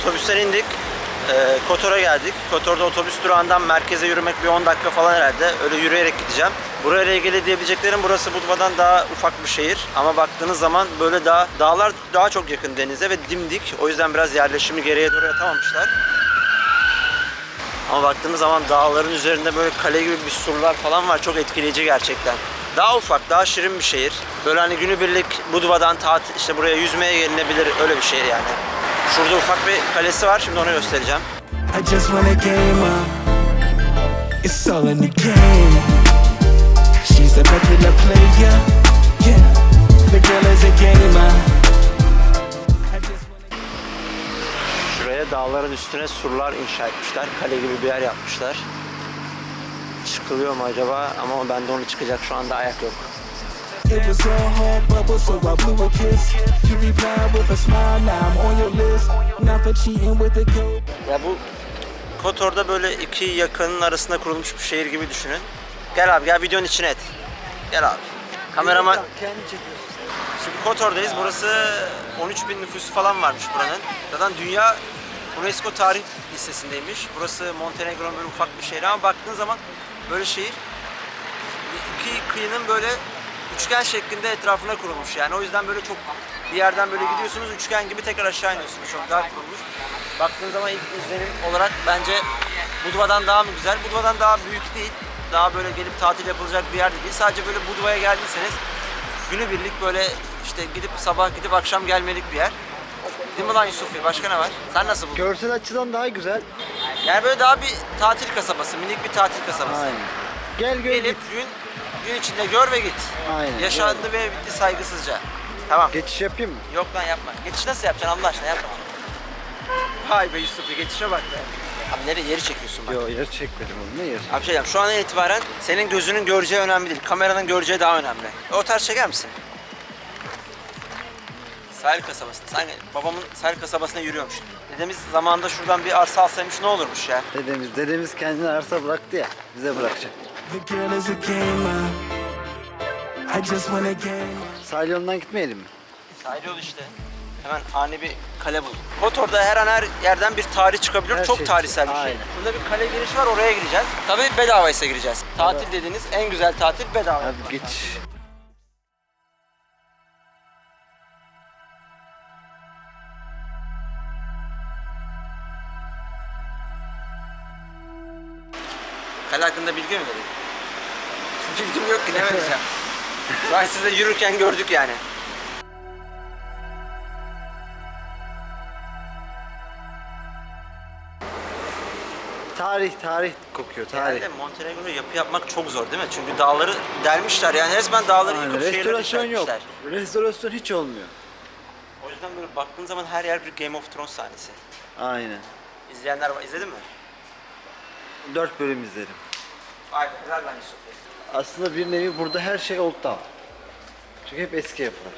otobüsten indik. Ee, Kotor'a geldik. Kotor'da otobüs durağından merkeze yürümek bir 10 dakika falan herhalde. Öyle yürüyerek gideceğim. Burayla ilgili diyebileceklerim burası Budva'dan daha ufak bir şehir. Ama baktığınız zaman böyle daha dağlar daha çok yakın denize ve dimdik. O yüzden biraz yerleşimi geriye doğru atamamışlar. Ama baktığınız zaman dağların üzerinde böyle kale gibi bir surlar falan var. Çok etkileyici gerçekten. Daha ufak, daha şirin bir şehir. Böyle hani günübirlik Budva'dan tatil, işte buraya yüzmeye gelinebilir öyle bir şehir yani. Şurada ufak bir kalesi var. Şimdi onu göstereceğim. I just wanna game up. It's all in the game. She's a regular player. Yeah, the girl is a gamer. Şuraya dağların üstüne surlar inşa etmişler. Kale gibi bir yer yapmışlar. Çıkılıyor mu acaba? Ama bende onu çıkacak şu anda ayak yok. It was all hard bubble, so I blew a kiss. You replied with a smile, now I'm on your list. Not for cheating with the gold. Ya bu Kotor'da böyle iki yakının arasında kurulmuş bir şehir gibi düşünün. Gel abi gel videonun içine et. Gel abi. Kameraman. Şimdi Kotor'dayız. Burası 13 bin nüfusu falan varmış buranın. Zaten dünya UNESCO tarih listesindeymiş. Burası Montenegro'nun böyle ufak bir şehri ama baktığın zaman böyle şehir iki kıyının böyle üçgen şeklinde etrafına kurulmuş yani. O yüzden böyle çok bir yerden böyle gidiyorsunuz üçgen gibi tekrar aşağı iniyorsunuz. Çok daha kurulmuş. Baktığın zaman ilk izlenim olarak bence Budva'dan daha mı güzel? Budva'dan daha büyük değil. Daha böyle gelip tatil yapılacak bir yer de değil. Sadece böyle Budva'ya geldiyseniz günübirlik böyle işte gidip sabah gidip akşam gelmelik bir yer. Değil mi lan Yusuf? Başka ne var? Sen nasıl buldun? Görsel açıdan daha güzel. Yani böyle daha bir tatil kasabası, minik bir tatil kasabası. Aynen. Gel gör Gelip git. gün gün içinde gör ve git. Aynen. Yaşandı ve bitti saygısızca. Tamam. Geçiş yapayım mı? Yok lan yapma. Geçiş nasıl yapacaksın Allah aşkına yapma. Vay be Yusuf geçişe bak be. Abi nereye yeri çekiyorsun bak. Yo yer çekmedim onu. Ne yer? Abi şey şu andan itibaren senin gözünün göreceği önemli değil. Kameranın göreceği daha önemli. O tarz çeker misin? Sahil kasabasında. Sanki babamın sahil kasabasına yürüyormuş. Dedemiz zamanında şuradan bir arsa alsaymış ne olurmuş ya. Dedemiz, dedemiz kendine arsa bıraktı ya. Bize bırakacak. The girl is a gamer. I just wanna game up. Sahil yolundan gitmeyelim mi? Sahil yol işte. Hemen ani bir kale bul. Kotor'da her an her yerden bir tarih çıkabiliyor. Her Çok şey tarihsel bir şey. aynen. Burada bir kale girişi var oraya gireceğiz. Tabii bedavaysa gireceğiz. Tatil dediğiniz en güzel tatil bedava. Abi geçiş. Hakkında bilgi mi vereyim? Bilgim yok ki ne vereceğim. Ben size yürürken gördük yani. Tarih, tarih kokuyor. Tarih. Genelde Montenegro yapı yapmak çok zor değil mi? Çünkü dağları delmişler yani resmen dağları Aynen. yıkıp şehirleri Restorasyon yok. yükseltmişler. Restorasyon hiç olmuyor. O yüzden böyle baktığın zaman her yer bir Game of Thrones sahnesi. Aynen. İzleyenler var. İzledin mi? Dört bölüm izledim. Aslında bir nevi burada her şey old town. Çünkü hep eski yapılar.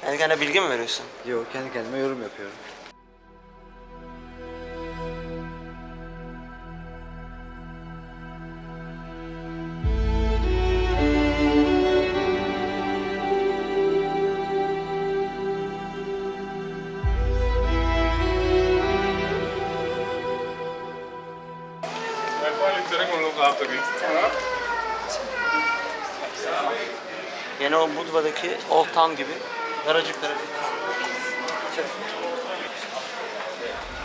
Kendi kendine bilgi mi veriyorsun? Yok kendi kendime yorum yapıyorum. Yine o Budva'daki Old Town gibi daracık daracık.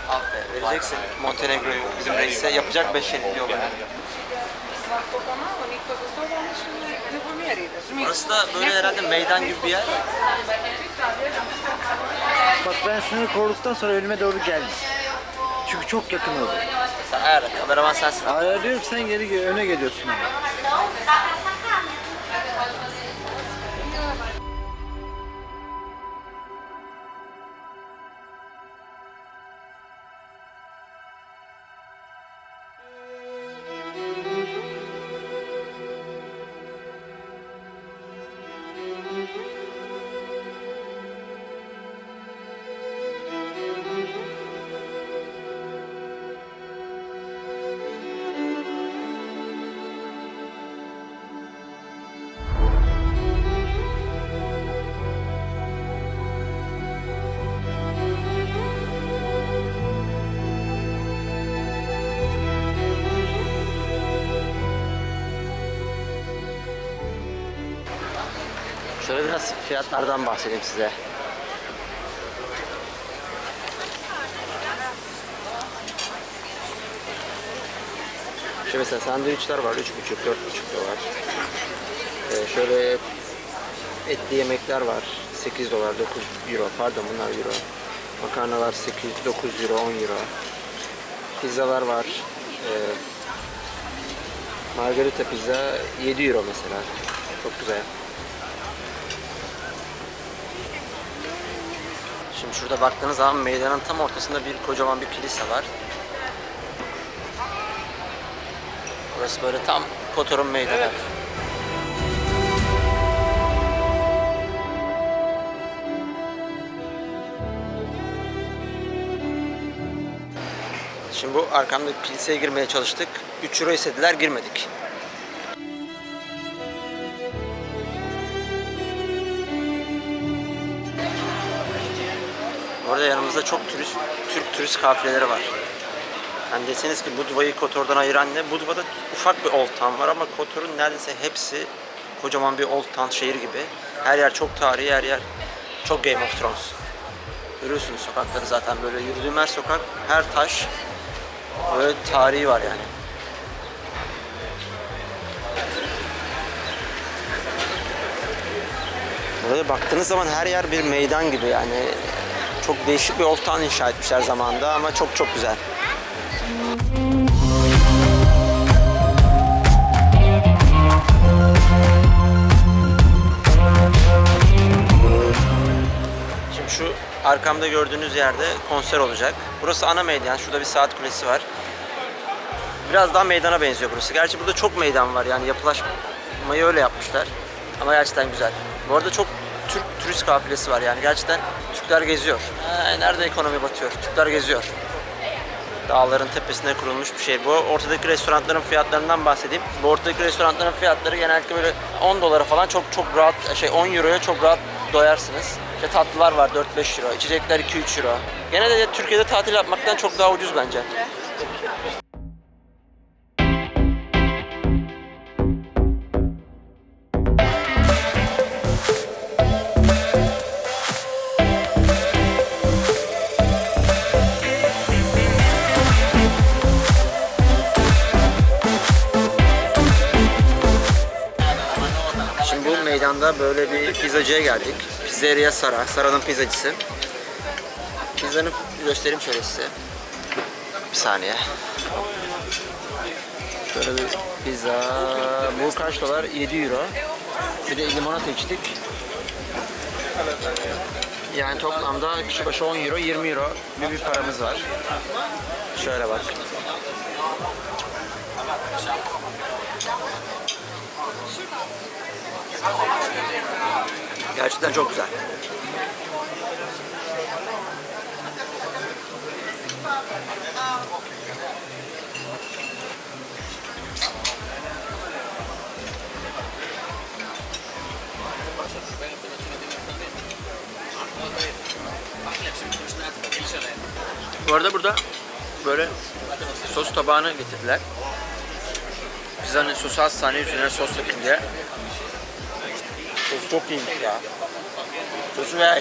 Ah be vereceksin Montenegro'yu bizim reise yapacak beş yeni diyor bana. Svakog malo, niko za sobom ne, ne pomjeri, razumiješ? Burası da böyle herhalde meydan gibi bir yer. Bak ben sınırı koruduktan sonra önüme doğru geldim. Çünkü çok yakın oldu. Sen eğer kameraman sensin. Hala diyorum sen geri ge- öne geliyorsun ama. Şöyle biraz fiyatlardan bahsedeyim size. Şu mesela sandviçler var 3,5-4,5 dolar. Ee, şöyle etli yemekler var 8 dolar 9 euro pardon bunlar euro. Makarnalar 8 9 euro 10 euro. Pizzalar var. Ee, margarita pizza 7 euro mesela. Çok güzel. Şimdi şurada baktığınız zaman meydanın tam ortasında bir kocaman bir kilise var. Burası böyle tam Kotor'un meydanı. Şimdi bu arkamdaki kiliseye girmeye çalıştık. 3 euro istediler girmedik. Orada yanımızda çok turist, Türk turist kafileleri var. Yani deseniz ki Budva'yı Kotor'dan ayıran ne? Budva'da ufak bir old town var ama Kotor'un neredeyse hepsi kocaman bir old town şehir gibi. Her yer çok tarihi, her yer çok Game of Thrones. Görüyorsunuz sokakları zaten böyle yürüdüğüm her sokak, her taş böyle tarihi var yani. Burada baktığınız zaman her yer bir meydan gibi yani. Çok değişik bir old town inşa etmişler zamanında ama çok çok güzel. Şimdi şu arkamda gördüğünüz yerde konser olacak. Burası ana meydan. Şurada bir saat kulesi var. Biraz daha meydana benziyor burası. Gerçi burada çok meydan var yani yapılaşmayı öyle yapmışlar. Ama gerçekten güzel. Bu arada çok turist kafilesi var yani gerçekten Türkler geziyor. Ha, nerede ekonomi batıyor? Türkler geziyor. Dağların tepesine kurulmuş bir şey. Bu ortadaki restoranların fiyatlarından bahsedeyim. Bu ortadaki restoranların fiyatları genellikle böyle 10 dolara falan çok çok rahat şey 10 euroya çok rahat doyarsınız. İşte tatlılar var 4-5 euro, içecekler 2-3 euro. Gene de Türkiye'de tatil yapmaktan çok daha ucuz bence. Bu meydanda böyle bir pizzacıya geldik. Pizzeria Sara, Sara'nın pizzacısı. Pizzanı göstereyim şöyle size. Bir saniye. Şöyle bir pizza. Bu kaç dolar? 7 euro. Bir de limonata içtik. Yani toplamda kişi başı 10 euro, 20 euro bir, bir paramız var. Şöyle bak. Gerçekten çok güzel. Bu arada burada böyle sos tabağını getirdiler. Pizzanın sosu saniye üzerine sos dökün diye. Sos çok iyiymiş ya. Sosu ya.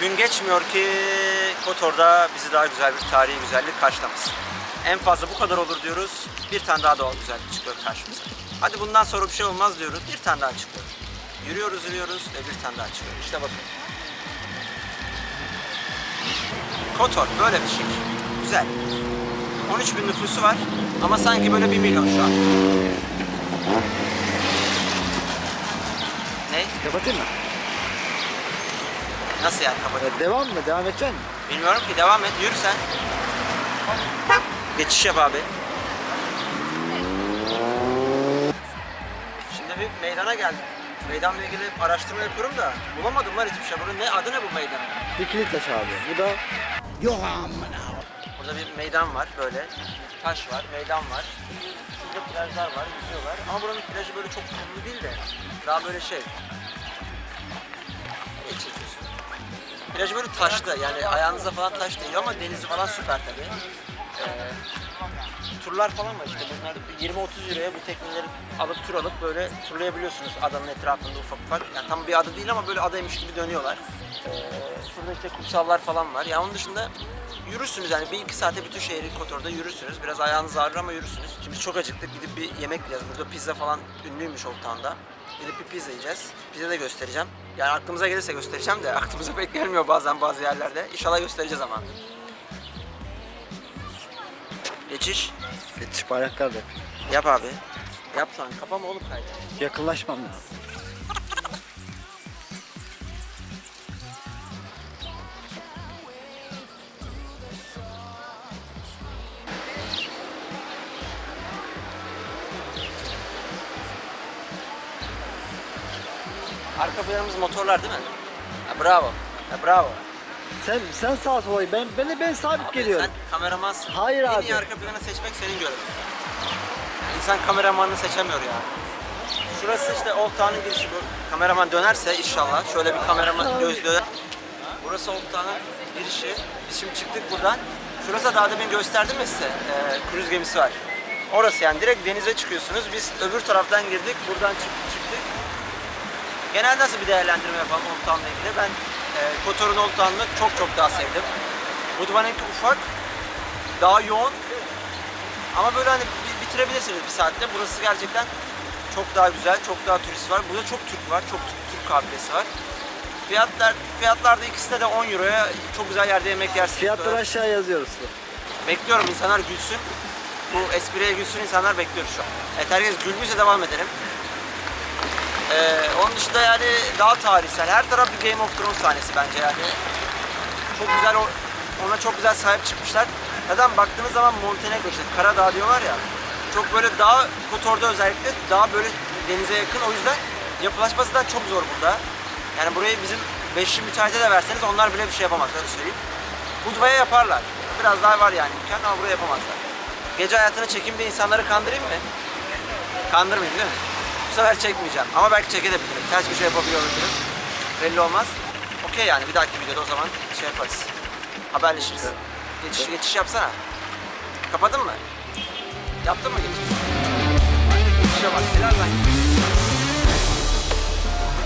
Gün geçmiyor ki Kotor'da bizi daha güzel bir tarihi güzellik karşılamasın. En fazla bu kadar olur diyoruz. Bir tane daha doğal güzellik çıkıyor karşımıza. Hadi bundan sonra bir şey olmaz diyoruz. Bir tane daha çıkıyor. Yürüyoruz yürüyoruz ve bir tane daha çıkıyor. İşte bakın. Kotor böyle bir şehir. Güzel. 13 bin nüfusu var ama sanki böyle 1 milyon şu an. Ne? Kapatayım mı? Nasıl yani kapatıyor? Ya devam mı? Devam edecek misin? Bilmiyorum ki devam et yürü sen. Geçiş yap abi. Meydana geldim. Meydanla ilgili araştırma yapıyorum da bulamadım var hiçbir şey. Bunun ne adı ne bu meydanın? Dikili taş abi. Bu da Burada bir meydan var böyle. Taş var, meydan var. Şurada plajlar var, yüzüyorlar. Ama buranın plajı böyle çok kumlu değil de daha böyle şey. Ne çekiyorsun? Plaj böyle taşlı yani ayağınıza falan taş değil ama denizi falan süper tabii. Ee, turlar falan var işte bunlar 20-30 liraya bu tekneleri alıp tur alıp böyle turlayabiliyorsunuz adanın etrafında ufak ufak. Yani tam bir ada değil ama böyle adaymış gibi dönüyorlar. Ee, şurada işte kumsallar falan var. Ya onun dışında yürürsünüz yani bir iki saate bütün şehri Kotor'da yürürsünüz. Biraz ayağınız ağrır ama yürürsünüz. Şimdi çok acıktık gidip bir yemek yiyeceğiz. Burada pizza falan ünlüymüş Old Town'da. Gidip bir pizza yiyeceğiz. Pizza da göstereceğim. Yani aklımıza gelirse göstereceğim de aklımıza pek gelmiyor bazen bazı yerlerde. İnşallah göstereceğiz ama. Geçiş. Geçiş bayraklar da yapıyor. Yap abi. Yap lan. Kapama oğlum kaydı. Yakınlaşmam lazım. Arka planımız motorlar değil mi? Ha, bravo. Ha, bravo. Sen sen sağ sola ben ben de ben sabit Abi geliyorum. Sen kameramansın. Hayır en abi. iyi arka planı seçmek senin görevin. İnsan kameramanını seçemiyor ya. Şurası işte Town'un girişi bu. Kameraman dönerse inşallah şöyle bir kameraman göz döner. Burası Town'un girişi. Biz şimdi çıktık buradan. Şurası daha demin gösterdim ya size. Ee, kruz gemisi var. Orası yani direkt denize çıkıyorsunuz. Biz öbür taraftan girdik. Buradan çıktık çıktık. Genel nasıl bir değerlendirme yapalım Old Town'la ilgili? Ben e, Kotor'un Old Town'unu çok çok daha sevdim. Budvan'ınki ufak, daha yoğun ama böyle hani bi- bitirebilirsiniz bir saatte. Burası gerçekten çok daha güzel, çok daha turist var. Burada çok Türk var, çok Türk, Türk kabilesi var. Fiyatlar, fiyatlar da ikisinde de 10 euroya çok güzel yerde yemek yersiniz. Fiyatları aşağı yazıyoruz. Bekliyorum insanlar gülsün. Bu espriye gülsün insanlar bekliyoruz şu an. Evet herkes gülmüşse devam edelim. Ee, onun dışında yani daha tarihsel. Her taraf bir Game of Thrones sahnesi bence yani. Çok güzel ona çok güzel sahip çıkmışlar. Neden baktığınız zaman Montenegro işte Karadağ diyorlar ya. Çok böyle daha Kotor'da özellikle daha böyle denize yakın. O yüzden yapılaşması da çok zor burada. Yani burayı bizim beşli müteahhite de verseniz onlar bile bir şey yapamaz öyle söyleyeyim. Budva'ya yaparlar. Biraz daha var yani imkan ama buraya yapamazlar. Gece hayatını çekeyim de insanları kandırayım mı? Kandırmayayım değil mi? Sefer çekmeyeceğim ama belki çekebilirim. Ters bir şey yapabiliyor olabilirim. Belli olmaz. Okey yani bir dahaki videoda o zaman şey yaparız. Haberleşiriz. Geçiş, geçiş yapsana. Kapadın mı? Yaptın mı geçiş? Geçişe bak. Helal lan.